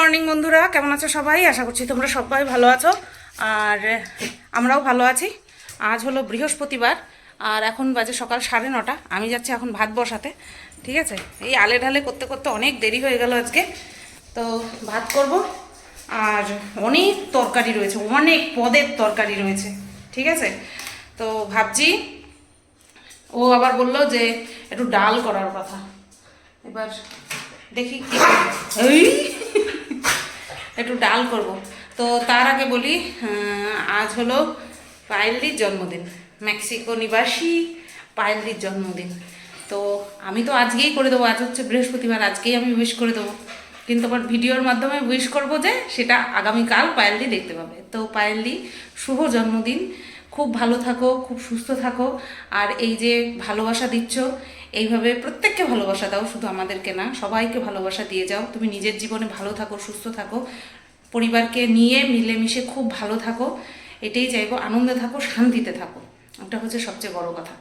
Morning বন্ধুরা, কেমন আছো সবাই? আশা করছি তোমরা সবাই ভালো আছো। আর আমরাও ভালো আছি। আজ হলো বৃহস্পতিবার, আর এখন বাজে সকাল সাড়ে নটা। আমি যাচ্ছি এখন ভাত বসাতে, ঠিক আছে? এই আলে ঢালে করতে করতে অনেক দেরি হয়ে গেল আজকে। তো ভাত করব, আর অনেক তরকারি রয়েছে, অনেক পদের তরকারি রয়েছে, ঠিক আছে? তো ভাবছি, ও আবার বলল যে একটু ডাল করার কথা। এবার দেখি একটু ডাল করব। তো তার আগে বলি আজ হলো পায়েলদির জন্মদিন, মেক্সিকো নিবাসী পায়েলদির জন্মদিন। তো আমি তো আজকেই করে দেবো, আজ হচ্ছে বৃহস্পতিবার, আজকেই আমি উইশ করে দেবো। কিন্তু আবার ভিডিওর মাধ্যমে উইশ করব যে সেটা আগামীকাল পায়েলদি দেখতে পাবে। তো পায়েলদি, শুভ জন্মদিন। খুব ভালো থাকো, খুব সুস্থ থাকো। আর এই যে ভালোবাসা দিচ্ছ এইভাবে প্রত্যেককে ভালোবাসা দাও, শুধু আমাদেরকে না, সবাইকে ভালোবাসা দিয়ে যাও। তুমি নিজের জীবনে ভালো থাকো, সুস্থ থাকো। পরিবারকে নিয়ে মিলেমিশে খুব ভালো থাকো। এটাই চাইব, আনন্দে থাকো, শান্তিতে থাকো। ওটা হচ্ছে সবচেয়ে বড় কথা।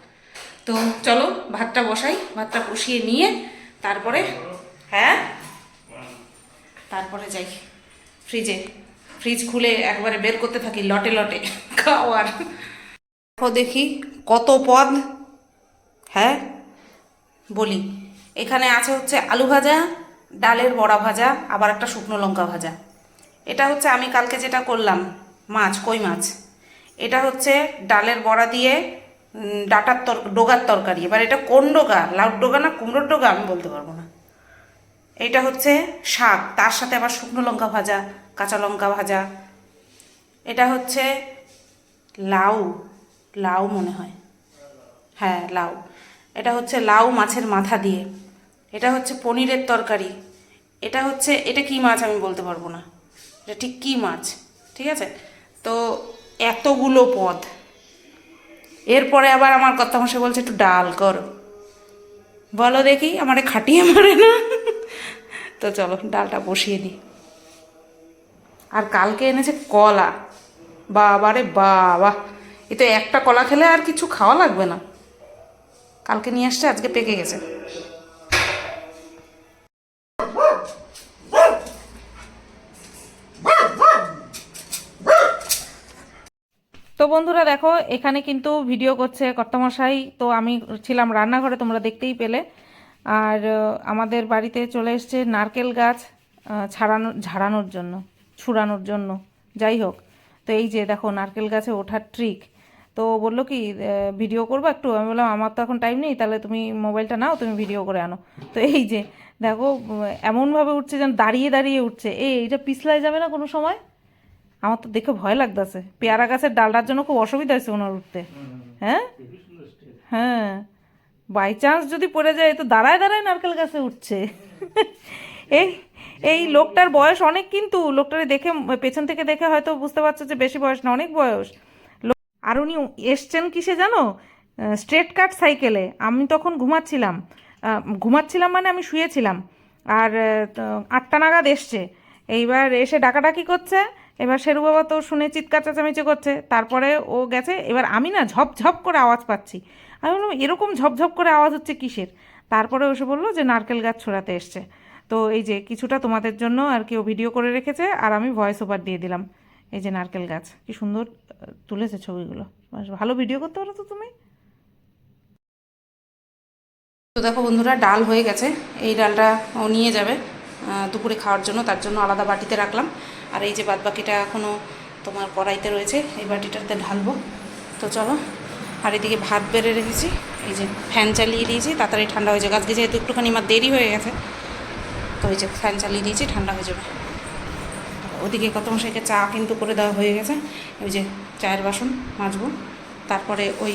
তো চলো, ভাতটা বসাই, ভাতটা বসিয়ে নিয়ে তারপরে হ্যাঁ? তারপরে যাই। ফ্রিজে। ফ্রিজ খুলে একবারে বের করতে থাকি, লটে লটে খাওয়ার। দেখো কত পদ হ্যাঁ? বলি, এখানে আছে হচ্ছে আলু ভাজা, ডালের বড়া ভাজা, আবার একটা শুকনো লঙ্কা ভাজা। এটা হচ্ছে আমি কালকে যেটা করলাম, মাছ, কই মাছ। এটা হচ্ছে ডালের বড়া দিয়ে ডাটার তর, ডোগার তরকারি। এবার এটা কোন ডোগা? লাউ ডোগা না কুমড়োর ডোগা? আমি বলতে পারব না। এটা হচ্ছে শাক, তার সাথে আবার শুকনো লঙ্কা ভাজা, কাঁচা লঙ্কা ভাজা। এটা হচ্ছে লাউ লাউ মনে হয়। হ্যাঁ লাউ। এটা হচ্ছে লাউ মাছের মাথা দিয়ে। এটা হচ্ছে পনিরের তরকারি। এটা হচ্ছে, এটা কি মাছ আমি বলতে পারব না। এটা ঠিক কী মাছ? ঠিক আছে? তো এতগুলো পদ। এরপরে আবার আমার কথা মশাই বলছে, একটু ডাল করো। বলো দেখি, আমারে খাটিয়ে মারে না? তো চলো, ডালটা বসিয়ে দিই আর কালকে এনেছে কলা। বাবারে বাবা। এ তো একটা কলা খেলে আর কিছু খাওয়া লাগবে না। কালকে নিয়ে আসছে, আজকে পেকে গেছে। তো বন্ধুরা দেখো, এখানে কিন্তু ভিডিও করছে কর্তামশাই। তো আমি ছিলাম রান্নাঘরে, তোমরা দেখতেই পেলে। আর আমাদের বাড়িতে চলে এসছে নারকেল গাছ ছাড়ানো, ঝাড়ানোর জন্য, ছুড়ানোর জন্য। যাই হোক, তো এই যে দেখো, নারকেল গাছে ওঠার ট্রিক তো বলল কি ভিডিও করব একটু। আমি বললাম, আমার তো এখন টাইম নেই, তাহলে তুমি মোবাইলটা নাও, তুমি ভিডিও করে আনো। তো এই যে, দেখো, এমনভাবে উঠছে যেন দাঁড়িয়ে দাঁড়িয়ে উঠছে। এই এটা পিছলায় যাবে না কোনো সময়? আমার তো দেখে ভয় লাগতেছে। পেয়ারা গাছের ডালটার জন্য খুব অসুবিধা হয়েছে ওনার উঠতে। হ্যাঁ? হ্যাঁ। বাই চান্স যদি পড়ে যায় তো দাঁড়ায় দাঁড়ায় নারকেল গাছে উঠছে। এই এই লোকটার বয়স অনেক কিন্তু। লোকটারে দেখে, পেছন থেকে দেখে হয়তো বুঝতে পারছ যে বেশি বয়স না, অনেক বয়স। আর উনি এসছেন কিসে জানো? স্ট্রেট কাট সাইকেলে আমি তখন ঘুমাচ্ছিলাম। ঘুমাচ্ছিলাম মানে আমি শুয়েছিলাম। আর আটটা নাগাদ এসছে। এইবার এসে ডাকাডাকি করছে। এবার শেরু বাবা তো শুনে চিৎকার চেঁচামেচি করছে। তারপরে ও গেছে। এবার আমি না ঝপ ঝপ করে আওয়াজ পাচ্ছি। আমি বললাম, এরকম ঝপঝপ করে আওয়াজ হচ্ছে কিসের? তারপরে এসে বলল যে, নারকেল গাছ ছোড়াতে এসছে। তো এই যে কিছুটা তোমাদের জন্য আর কি ও ভিডিও করে রেখেছে। আর আমি ভয়েস ওভার দিয়ে দিলাম। এই যে নারকেল গাছ, কি সুন্দর। তুলেছে ছবিগুলো। ভালো ভিডিও করতে পারো তো তুমি? তো দেখো বন্ধুরা, ডাল হয়ে গেছে। এই ডালটা ও নিয়ে যাবে দুপুরে খাওয়ার জন্য, তার জন্য আলাদা বাটিতে রাখলাম। আর এই যে বাদ বাকিটা এখনও তোমার কড়াইতে রয়েছে, এই বাটিটাতে ঢালবো। তো চলো, আর এদিকে ভাত বেড়ে রেখেছি। এই যে ফ্যান চালিয়ে দিয়েছি, তাড়াতাড়ি ঠান্ডা হয়ে যাবে। আজকে যেহেতু একটুখানি আমার দেরি হয়ে গেছে, তো এই যে ফ্যান চালিয়ে দিয়েছি, ঠান্ডা হয়ে যাবে। ওদিকে কত মশাইকে চা কিন্তু করে দেওয়া হয়ে গেছে। ওই যে চায়ের বাসন মাজবো। তারপরে ওই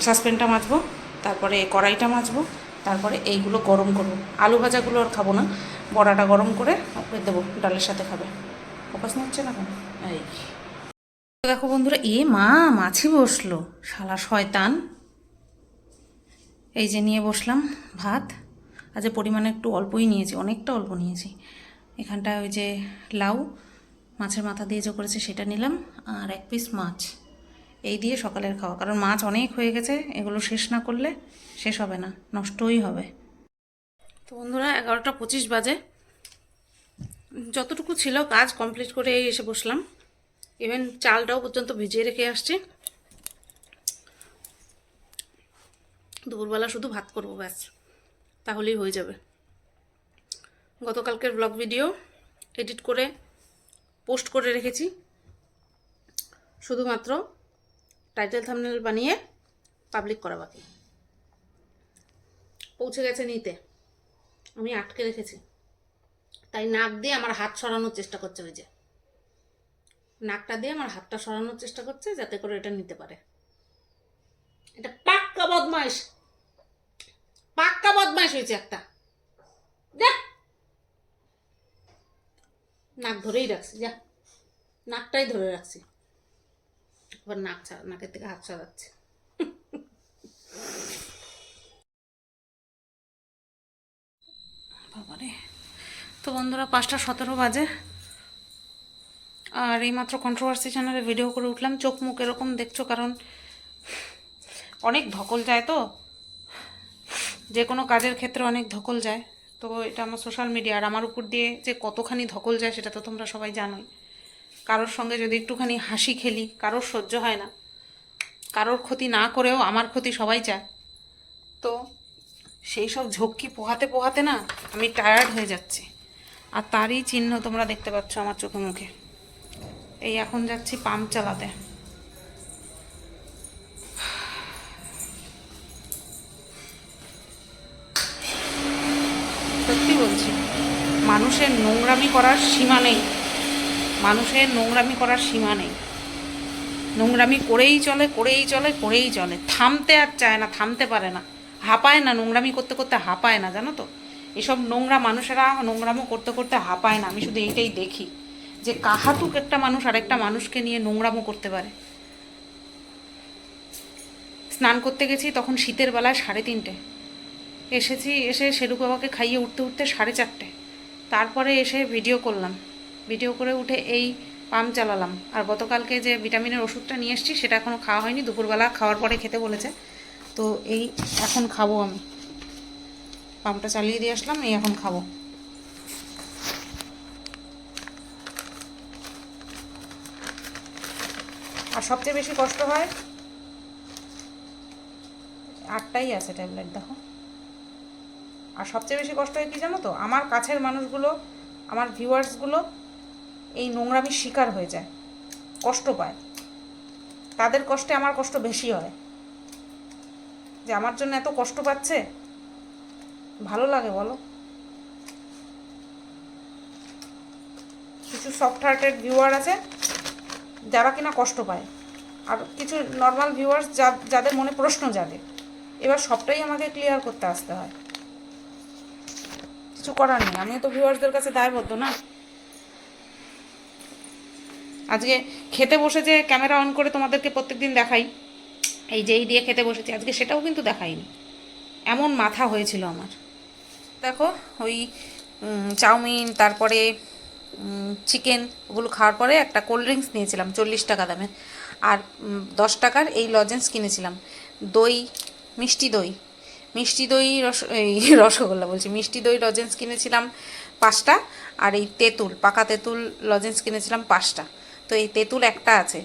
সাসপেনটা মাজবো, তারপরে কড়াইটা মাজবো, তারপরে এইগুলো গরম করব। আলু ভাজাগুলো আর খাব না, বড়াটা গরম করে ওকে দেবো, ডালের সাথে খাবে। ফোকাস নিচ্ছে না এই। দেখো বন্ধুরা, এ মা, মাছি বসল, শালা শয়তান। এই যে নিয়ে বসলাম ভাত। আজ পরিমাণে একটু অল্পই নিয়েছি, অনেকটা অল্প নিয়েছি। এখানটায় ওই যে লাউ, মাছের মাথা দিয়ে যে করেছে সেটা নিলাম, আর এক পিস মাছ। এই দিয়ে সকালের খাওয়া। কারণ মাছ অনেক হয়ে গেছে, এগুলো শেষ না করলে শেষ হবে না, নষ্টই হবে। তো বন্ধুরা, এগারোটা পঁচিশ বাজে। যতটুকু ছিল কাজ কমপ্লিট করে এই এসে বসলাম। ইভেন চালটাও পর্যন্ত ভিজিয়ে রেখে আসছি। দুপুরবেলা শুধু ভাত করব ব্যাস, তাহলেই হয়ে যাবে। গতকালকের ব্লগ ভিডিও এডিট করে পোস্ট করে রেখেছি। শুধুমাত্র টাইটেল থামনেল বানিয়ে পাবলিক করা বাকি। পৌঁছে গেছে নিতে। আমি আটকে রেখেছি। তাই নাক দিয়ে আমার হাত সরানোর চেষ্টা করছে ওই যে। নাকটা দিয়ে আমার হাতটা সরানোর চেষ্টা করছে যাতে করে এটা নিতে পারে। এটা পাক্কা বদমাইশ। পাক্কা বদমাইশ হয়েছে একটা যা নাক ধরেই রাখছি, যা। নাকটাই ধরে রাখছি। আবার নাক ছাড়া, নাকের থেকে হাত সরাচ্ছে বাবারে, তো বন্ধুরা পাঁচটা সতেরো বাজে। আর এইমাত্র কন্ট্রোভার্সি চ্যানেলে ভিডিও করে উঠলাম, চোখ মুখ এরকম দেখছ কারণ অনেক ধকল যায় তো। যে কোনো কাজের ক্ষেত্রে অনেক ধকল যায়। তো এটা আমার সোশ্যাল মিডিয়া আর আমার উপর দিয়ে যে কতখানি ধকল যায় সেটা তো তোমরা সবাই জানোই। কারোর সঙ্গে যদি একটুখানি হাসি খেলি, কারোর সহ্য হয় না। কারোর ক্ষতি না করেও আমার ক্ষতি সবাই চায়। তো সেই সব ঝক্কি পোহাতে পোহাতে না আমি টায়ার্ড হয়ে যাচ্ছি। আর তারই চিহ্ন তোমরা দেখতে পাচ্ছ আমার চোখে মুখে। এই এখন যাচ্ছি পাম্প চালাতে। মানুষের নোংরামি করার সীমা নেই। মানুষের নোংরামি করার সীমা নেই। নোংরামি করেই চলে করেই চলে করেই চলে। থামতে আর চায় না, থামতে পারে না। হাঁপায় না, নোংরামি করতে করতে হাঁপায় না, জানো তো? এসব নোংরা মানুষেরা নোংরামো করতে করতে হাঁপায় না। আমি শুধু এইটাই দেখি যে কাহাতুক একটা মানুষ আরেকটা মানুষকে নিয়ে নোংরামো করতে পারে। স্নান করতে গেছি তখন শীতের বেলায় সাড়ে তিনটে। এসেছি, এসে শেরু বাবাকে খাইয়ে উঠতে উঠতে সাড়ে চারটে। তারপরে এসে ভিডিও করলাম। ভিডিও করে উঠে এই পাম্প চালালাম। আর গতকালকে যে ভিটামিনের ওষুধটা নিয়ে এসেছি, সেটা এখনও খাওয়া হয়নি। দুপুরবেলা খাওয়ার পরে খেতে বলেছে। তো এই এখন খাব আমি। পাম্পটা চালিয়ে দিয়ে আসলাম, এই এখন খাব। আর সবচেয়ে বেশি কষ্ট হয়, আটটাই আছে ট্যাবলেট দেখো। আর সবচেয়ে বেশি কষ্ট হয় কি জানো তো? আমার কাছের মানুষগুলো, আমার ভিউয়ার্সগুলো এই নোংরামির শিকার হয়ে যায়, কষ্ট পায়। তাদের কষ্টে আমার কষ্ট বেশি হয়। যে আমার জন্য এত কষ্ট পাচ্ছে? ভালো লাগে বলো। কিছু সফট হার্টেড ভিউয়ার আছে, যারা কিনা কষ্ট পায়। আর কিছু নর্মাল ভিউয়ার্স যাদের মনে প্রশ্ন জাগে। এবার সবটাই আমাকে ক্লিয়ার করতে আসতে হয়। কিছু করার নেই। আমিও তো ভিউয়ার্সদের কাছে দায়বদ্ধ না। আজকে খেতে বসে যে ক্যামেরা অন করে তোমাদেরকে প্রত্যেকদিন দেখাই, এই যে এই দিয়ে খেতে বসেছি, আজকে সেটাও কিন্তু দেখাইনি। এমন মাথা হয়েছিল আমার। দেখো, ওই চাউমিন, তারপরে চিকেন ওগুলো খাওয়ার পরে একটা কোল্ড ড্রিঙ্কস নিয়েছিলাম, চল্লিশ টাকা দামের। আর দশ টাকার এই লজেন্স কিনেছিলাম। দই, মিষ্টি দই। মিষ্টি দই রস, এই রসগোল্লা বলছি, মিষ্টি দই লজেন্স কিনেছিলাম পাঁচটা, আর এই তেঁতুল, পাকা তেঁতুল লজেন্স কিনেছিলাম পাঁচটা। তো এই তেঁতুল একটা আছে,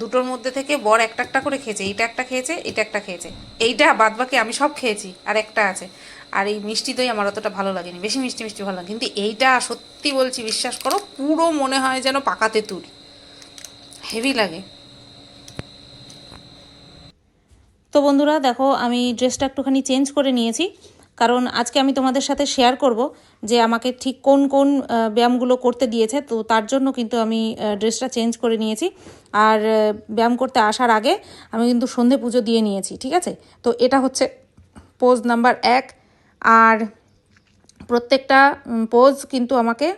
দুটোর মধ্যে থেকে বর একটা একটা করে খেয়েছে, এইটা একটা খেয়েছে এটা একটা খেয়েছে। এইটা বাদ বাকি আমি সব খেয়েছি, আর একটা আছে। আর এই মিষ্টি দই আমার অতটা ভালো লাগেনি, বেশি মিষ্টি মিষ্টি ভালো লাগে, কিন্তু এইটা সত্যি বলছি, বিশ্বাস করো, পুরো মনে হয় যেন পাকা তেঁতুল। হেভি লাগে। তো বন্ধুরা, দেখো, আমি ড্রেসটা একটুখানি চেঞ্জ করে নিয়েছি। কারণ আজকে আমি তোমাদের সাথে শেয়ার করব যে আমাকে ঠিক কোন কোন ব্যায়ামগুলো করতে দিয়েছে। তো তার জন্য কিন্তু আমি ড্রেসটা চেঞ্জ করে নিয়েছি। আর ব্যায়াম করতে আসার আগে আমি কিন্তু সন্ধে পুজো দিয়ে নিয়েছি, ঠিক আছে? তো এটা হচ্ছে পোজ নাম্বার এক। আর প্রত্যেকটা পোজ কিন্তু আমাকে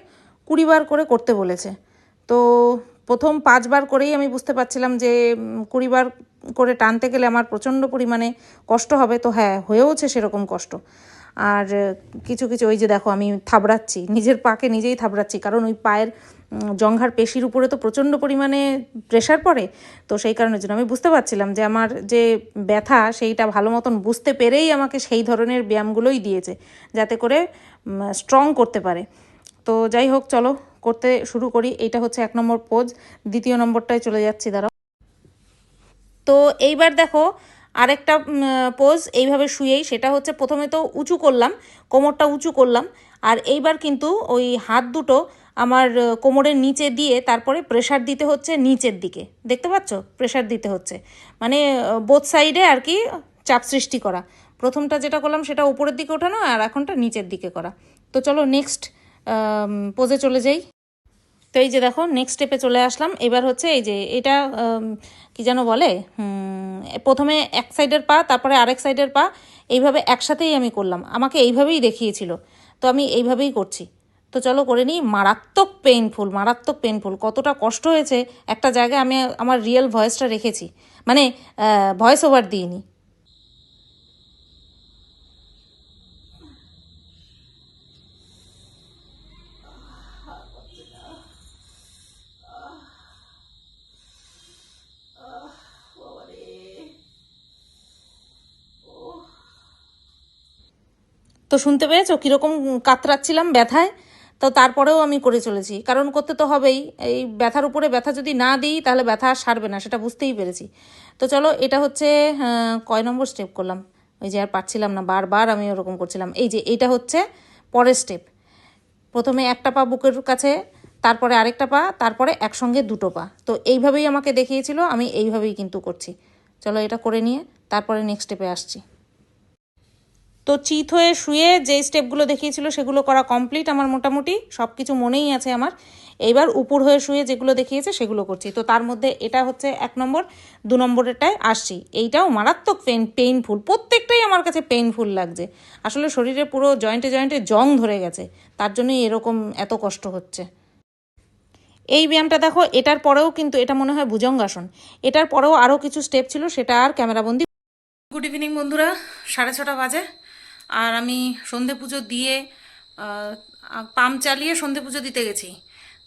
কুড়িবার করে করতে বলেছে। তো প্রথম পাঁচবার করেই আমি বুঝতে পারছিলাম যে কুড়িবার করে টানতে গেলে আমার প্রচণ্ড পরিমাণে কষ্ট হবে। তো হ্যাঁ হয়েওছে সেরকম কষ্ট। আর কিছু কিছু, ওই যে দেখো, আমি থাবড়াচ্ছি, নিজের পাকে নিজেই থাবড়াচ্ছি, কারণ ওই পায়ের জঙ্ঘার পেশির উপরে তো প্রচণ্ড পরিমাণে প্রেশার পড়ে। তো সেই কারণের জন্য আমি বুঝতে পারছিলাম যে আমার যে ব্যথা, সেইটা ভালো মতন বুঝতে পেরেই আমাকে সেই ধরনের ব্যায়ামগুলোই দিয়েছে, যাতে করে স্ট্রং করতে পারে। তো যাই হোক, চলো, করতে শুরু করি। এইটা হচ্ছে এক নম্বর পোজ দ্বিতীয় নম্বরটায় চলে যাচ্ছি, দাঁড়াও। তো এইবার দেখো আরেকটা পোজ এইভাবে শুয়েই, সেটা হচ্ছে প্রথমে তো উঁচু করলাম, কোমরটা উঁচু করলাম, আর এইবার কিন্তু ওই হাত দুটো আমার কোমরের নিচে দিয়ে তারপরে প্রেশার দিতে হচ্ছে নিচের দিকে। দেখতে পাচ্ছ? প্রেশার দিতে হচ্ছে। মানে বোথ সাইডে আর কি চাপ সৃষ্টি করা। প্রথমটা যেটা করলাম সেটা উপরের দিকে ওঠানো আর এখনটা নিচের দিকে করা। তো চলো নেক্সট পোজে চলে যাই। তো এই যে দেখো নেক্সট স্টেপে চলে আসলাম। এবার হচ্ছে এই যে এটা কি যেন বলে প্রথমে এক সাইডের পা, তারপরে আরেক সাইডের পা, এইভাবে একসাথেই আমি করলাম। আমাকে এইভাবেই দেখিয়েছিল। তো আমি এইভাবেই করছি। তো চলো করে নিই। মারাত্মক পেইনফুল মারাত্মক পেইনফুল কতটা কষ্ট হয়েছে। একটা জায়গায় আমি আমার রিয়েল ভয়েসটা রেখেছি। মানে ভয়েস ওভার দিইনি। তো শুনতে পেয়েছ কীরকম কাতরাচ্ছিলাম ব্যথায়? তো তারপরেও আমি করে চলেছি। কারণ করতে তো হবেই। এই ব্যথার উপরে ব্যথা যদি না দিই, তাহলে ব্যথা আর সারবে না, সেটা বুঝতেই পেরেছি। তো চলো, এটা হচ্ছে কয় নম্বর স্টেপ করলাম। ওই যে আর পারছিলাম না, বারবার আমি ওরকম করছিলাম। এই যে, এইটা হচ্ছে পরের স্টেপ প্রথমে একটা পা বুকের কাছে, তারপরে আরেকটা পা, তারপরে একসঙ্গে দুটো পা। তো এইভাবেই আমাকে দেখিয়েছিল, আমি এইভাবেই কিন্তু করছি। চলো, এটা করে নিয়ে তারপরে নেক্সট স্টেপে আসছি। তো চিত হয়ে শুয়ে যে স্টেপগুলো দেখিয়েছিল সেগুলো করা কমপ্লিট আমার মোটামুটি সব কিছু মনেই আছে আমার। এইবার উপর হয়ে শুয়ে যেগুলো দেখিয়েছে সেগুলো করছি। তো তার মধ্যে এটা হচ্ছে এক নম্বর, দু নম্বরেরটায় আসছি। এইটাও মারাত্মক পেন পেইনফুল প্রত্যেকটাই আমার কাছে পেইনফুল লাগছে। আসলে শরীরে পুরো জয়েন্টে জয়েন্টে জং ধরে গেছে, তার জন্যই এরকম এত কষ্ট হচ্ছে। এই ব্যায়ামটা দেখো, এটার পরেও কিন্তু এটা মনে হয় ভুজঙ্গাসন। এটার পরেও আরও কিছু স্টেপ ছিল, সেটা আর ক্যামেরাবন্দি গুড ইভিনিং বন্ধুরা, সাড়ে ছটা বাজে। আর আমি সন্ধে পুজো দিয়ে পাম্প চালিয়ে সন্ধে পুজো দিতে গেছি।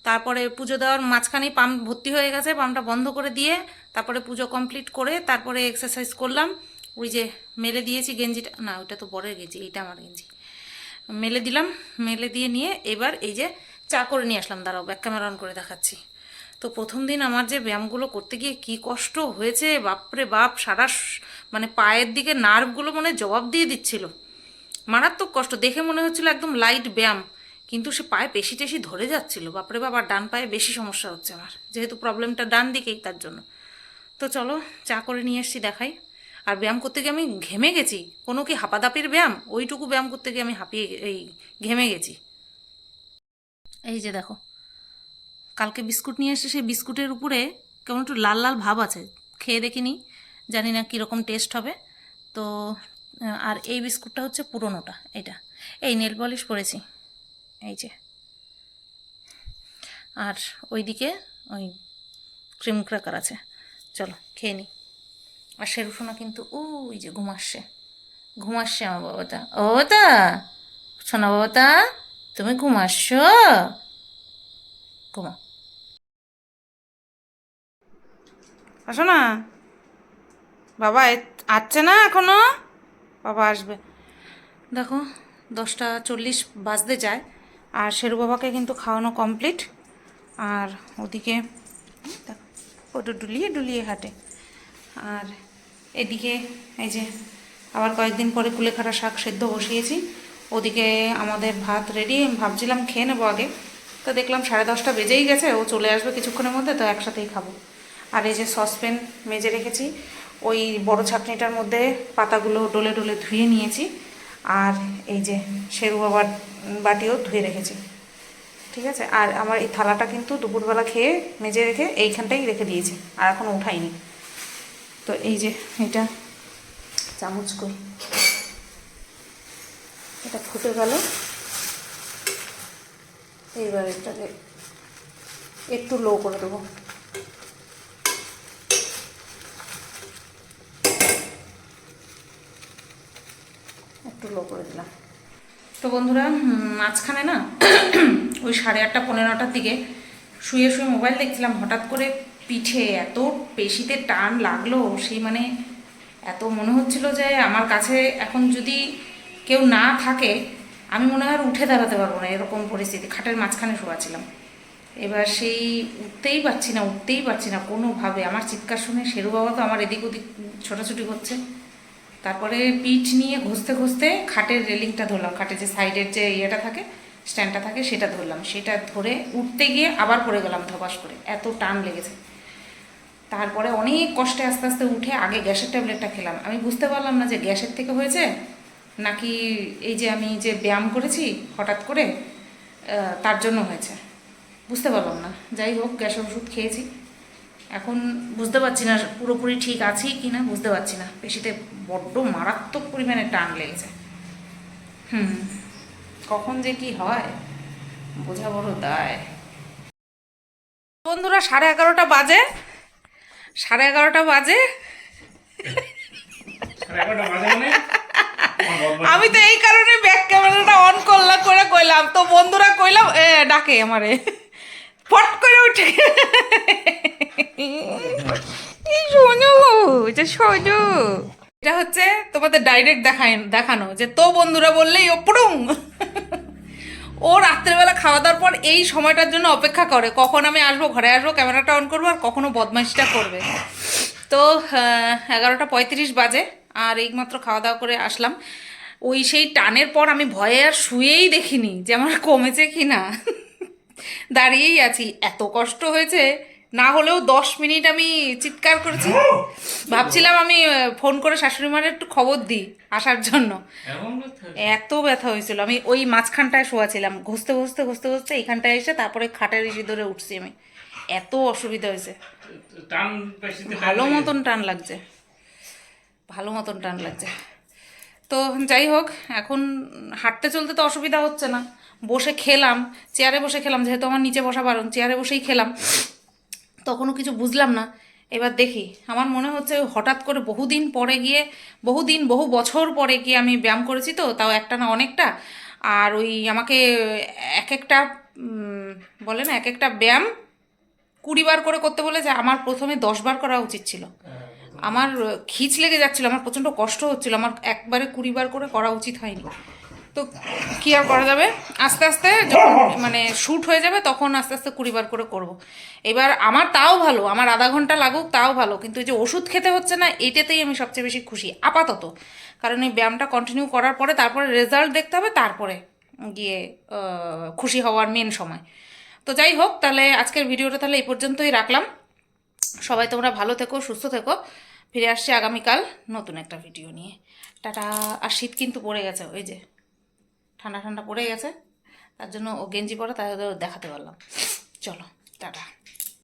তারপরে পুজো দেওয়ার মাঝখানেই পাম্প ভর্তি হয়ে গেছে পাম্পটা বন্ধ করে দিয়ে তারপরে পুজো কমপ্লিট করে তারপরে এক্সারসাইজ করলাম। ওই যে মেলে দিয়েছি গেঞ্জিটা, না, ওইটা তো বড়ের গেঞ্জি, এইটা আমার গেঞ্জি। মেলে দিলাম, মেলে দিয়ে নিয়ে এবার এই যে চা করে নিয়ে আসলাম, দাঁড়াও ব্যাক ক্যামেরা অন করে দেখাচ্ছি। তো প্রথম দিন আমার যে ব্যায়ামগুলো করতে গিয়ে কি কষ্ট হয়েছে, বাপরে বাপ, সারা মানে পায়ের দিকে নার্ভগুলো মনে জবাব দিয়ে দিচ্ছিল। মারাত্মক কষ্ট। দেখে মনে হচ্ছিল একদম লাইট ব্যায়াম। কিন্তু সে পায়ে পেশি টেশি ধরে যাচ্ছিল। বাপরে বাপ, আর ডান পায়ে বেশি সমস্যা হচ্ছে আমার। যেহেতু প্রবলেমটা ডান দিকেই, তার জন্য। তো চলো, চা করে নিয়ে এসছি দেখাই। আর ব্যায়াম করতে গিয়ে আমি ঘেমে গেছি। কোনো কি হাঁপাদাপির ব্যায়াম? ওইটুকু ব্যায়াম করতে গিয়ে আমি হাঁপিয়ে এই ঘেমে গেছি। এই যে দেখো, কালকে বিস্কুট নিয়ে এসে সেই বিস্কুটের উপরে কেমন একটু লাল লাল ভাব আছে। খেয়ে দেখিনি, জানি না কীরকম টেস্ট হবে। তো আর এই বিস্কুটটা হচ্ছে পুরনোটা এটা এই নেল পলিশ পরেছি, এই যে। আর ওইদিকে ওই ক্রিম ক্র্যাকার আছে। চলো, খেয়ে নিই আর শেরুফোনা কিন্তু, ওই যে ঘুমাচ্ছে ঘুমাচ্ছে আমার বাবাটা। ও বাবাটা! সোনা বাবাটা, তুমি ঘুমাচ্ছ ঘুমা আসো না বাবা আসছে না এখনও? বাবা আসবে। দেখো, দশটা চল্লিশ বাজতে যায়, আর শেরু বাবাকে কিন্তু খাওয়ানো কমপ্লিট আর ওদিকে ওটা ডুলিয়ে ডুলিয়ে হাঁটে। আর এদিকে এই যে আবার কয়েকদিন পরে কুলেখাড়া শাক সেদ্ধ বসিয়েছি, ওদিকে আমাদের ভাত রেডি ভাবছিলাম খেয়ে নেব আগে। তো দেখলাম সাড়ে দশটা বেজেই গেছে, ও চলে আসবে কিছুক্ষণের মধ্যে, তো একসাথেই খাব। আর এই যে সসপ্যান মেজে রেখেছি, ওই বড় ছাকনিটার মধ্যে পাতাগুলো ডলে ডলে ধুয়ে নিয়েছি, আর এই যে শেরু বাবার বাটিও ধুয়ে রেখেছি। ঠিক আছে? আর আমার এই থালাটা কিন্তু দুপুরবেলা খেয়ে মেজে রেখে এইখানটাই রেখে দিয়েছি, আর এখনও উঠাইনি। তো এই যে এটা চামচ কই এটা ফুটে গেল। এইবার এটাকে একটু লো করে দেবো। একটু লো করে দিলাম। তো বন্ধুরা মাঝখানে না ওই সাড়ে আটটা, পনেরোটার দিকে শুয়ে শুয়ে মোবাইল দেখছিলাম, হঠাৎ করে পিঠে এত পেশিতে টান লাগল, সেই মানে এত মনে হচ্ছিল যে আমার কাছে এখন যদি কেউ না থাকে, আমি মনে হয় উঠে দাঁড়াতে পারব না, এরকম পরিস্থিতি। খাটের মাঝখানে শোয়া ছিলাম। এবার সেই উঠতেই পারছি না, উঠতেই পারছি না কোনোভাবে। আমার চিৎকার শুনে শেরু বাবা তো আমার এদিক ওদিক ছোটাছুটি করছে। তারপরে পিঠ নিয়ে ঘষতে ঘষতে খাটের রেলিংটা ধরলাম। খাটের যে সাইডের যে ইয়েটা থাকে, স্ট্যান্ডটা থাকে, সেটা ধরলাম। সেটা ধরে উঠতে গিয়ে আবার পড়ে গেলাম ধপাস করে। এত টান লেগেছে। তারপরে অনেক কষ্টে আস্তে আস্তে উঠে আগে গ্যাসের ট্যাবলেটটা খেলাম। আমি বুঝতে পারলাম না যে গ্যাসের থেকে হয়েছে নাকি এই যে আমি যে ব্যায়াম করেছি হঠাৎ করে তার জন্য হয়েছে। বুঝতে পারলাম না। যাই হোক, গ্যাসের ওষুধ খেয়েছি। এখন বুঝতে পারছি না পুরোপুরি ঠিক আছি কি না বুঝতে পারছি না। পেশিতে বড্ড মারাত্মক পরিমাণে টান লেগেছে। হুম কখন যে কি হয় বোঝা বড় দায়। বন্ধুরা সাড়ে এগারোটা বাজে। সাড়ে এগারোটা বাজে। মানে। আমি তো এই কারণে ব্যাক ক্যামেরাটা অন করলাম করে কইলাম। তো বন্ধুরা কইলাম ডাকে আমারে। ফট করে উঠে। শোনো এটা শোনো। এটা হচ্ছে তোমাদের ডাইরেক্ট দেখায় দেখানো যে তো বন্ধুরা বললেই ওপরুং ও রাত্রেবেলা খাওয়া দাওয়ার পর এই সময়টার জন্য অপেক্ষা করে। কখন আমি আসব, ঘরে আসব, ক্যামেরাটা অন করব আর কখনো বদমাইশটা করবে। তো এগারোটা পঁয়ত্রিশ বাজে আর এইমাত্র খাওয়া দাওয়া করে আসলাম। ওই সেই টানের পর আমি ভয়ে আর শুয়েই দেখিনি যে আমার কমেছে কি না দাঁড়িয়েই আছি। এত কষ্ট হয়েছে না হলেও দশ মিনিট আমি চিৎকার করেছি। ভাবছিলাম আমি ফোন করে শাশুড়ি মার একটু খবর দিই আসার জন্য। এত ব্যথা হয়েছিল। আমি ওই মাঝখানটায় শোয়াছিলাম ঘষতে ঘষতে ঘষতে ঘষতে এখানটায় এসে তারপরে খাটের ইসি ধরে উঠছি আমি। এত অসুবিধা হয়েছে। ভালো মতন টান লাগছে। ভালো মতন টান লাগছে। তো যাই হোক এখন হাঁটতে চলতে তো অসুবিধা হচ্ছে না। বসে খেলাম চেয়ারে বসে খেলাম যেহেতু আমার নিচে বসা বারণ চেয়ারে বসেই খেলাম। তখনও কিছু বুঝলাম না। এবার দেখি আমার মনে হচ্ছে হঠাৎ করে বহুদিন পরে গিয়ে বহুদিন বহু বছর পরে গিয়ে আমি ব্যায়াম করেছি তো তাও একটা না অনেকটা। আর ওই আমাকে এক একটা বলে না এক একটা ব্যায়াম কুড়ি বার করে করতে বলে যে আমার প্রথমে দশ বার করা উচিত ছিল। হ্যাঁ, আমার খিচ লেগে যাচ্ছিল, আমার প্রচণ্ড কষ্ট হচ্ছিল, আমার একবারে কুড়ি বার করে করা উচিত হয়নি। তো কী আর করা যাবে? আস্তে আস্তে যখন মানে শ্যুট হয়ে যাবে, তখন আস্তে আস্তে কুড়ি বার করে করব। এবার আমার তাও ভালো, আমার আধা ঘণ্টা লাগুক, তাও ভালো, কিন্তু এই যে ওষুধ খেতে হচ্ছে না, এটাতেই আমি সবচেয়ে বেশি খুশি, আপাতত। কারণ এই ব্যায়ামটা কন্টিনিউ করার পরে, তারপরে রেজাল্ট দেখতে হবে, তারপরে গিয়ে খুশি হওয়ার মেন সময়। তো যাই হোক, তাহলে আজকের ভিডিওটা তাহলে এই পর্যন্তই রাখলাম। সবাই তোমরা ভালো থেকো, সুস্থ থেকো। ফিরে আসছি আগামীকাল নতুন একটা ভিডিও নিয়ে। টাটা। আর শীত কিন্তু পড়ে গেছে, ওই যে ঠান্ডা ঠান্ডা পড়ে গেছে। তার জন্য ও গেঞ্জি পরে, তাই ওদের দেখাতে পারলাম। চলো, টাটা।